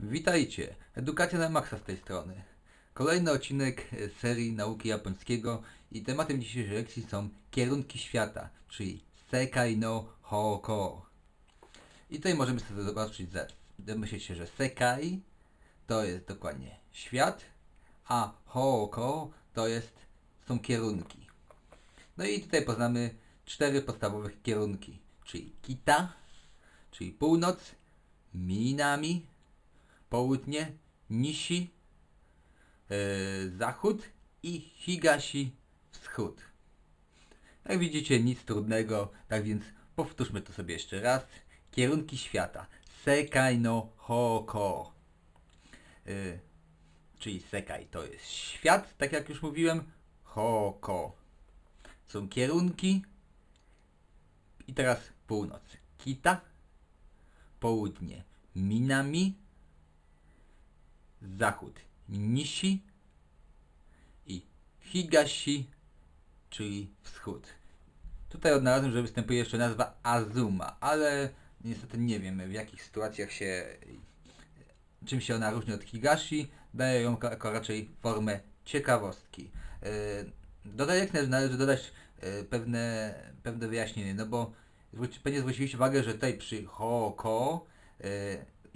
Witajcie, Edukacja na Maxa z tej strony. Kolejny odcinek e, serii nauki japońskiego i tematem dzisiejszej lekcji są kierunki świata, czyli Sekai no Hoko. I tutaj możemy sobie zobaczyć, że domyśleć się, że Sekai to jest dokładnie świat, a Hoko to jest, są kierunki. No i tutaj poznamy cztery podstawowe kierunki, czyli Kita, czyli północ, Minami, południe, Nishi, e, zachód i Higashi, wschód. Jak widzicie, nic trudnego, tak więc powtórzmy to sobie jeszcze raz. Kierunki świata. Sekai no Hoko. E, czyli Sekai to jest świat, tak jak już mówiłem. Hoko. Są kierunki. I teraz północ. Kita. Południe. Minami. Zachód. Nishi. I Higashi, czyli wschód. Tutaj odnalazłem, że występuje jeszcze nazwa Azuma, ale niestety nie wiem w jakich sytuacjach się, czym się ona różni od Higashi. Daję ją jako- raczej formę ciekawostki. Yy, Dodaję, jak należy dodać yy, pewne, pewne wyjaśnienie, no bo pewnie zwróciliście uwagę, że tutaj przy Hoko yy,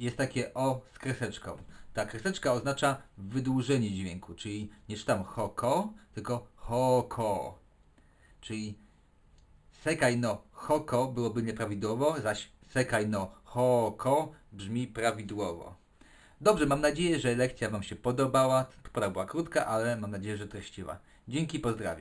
jest takie O z kreseczką. Ta kreseczka oznacza wydłużenie dźwięku, czyli nie czytam Hoko, tylko Hoko. Czyli Sekai no Hoko byłoby nieprawidłowo, zaś Sekai no Hoko brzmi prawidłowo. Dobrze, mam nadzieję, że lekcja Wam się podobała. Pora była krótka, ale mam nadzieję, że treściwa. Dzięki, pozdrawiam.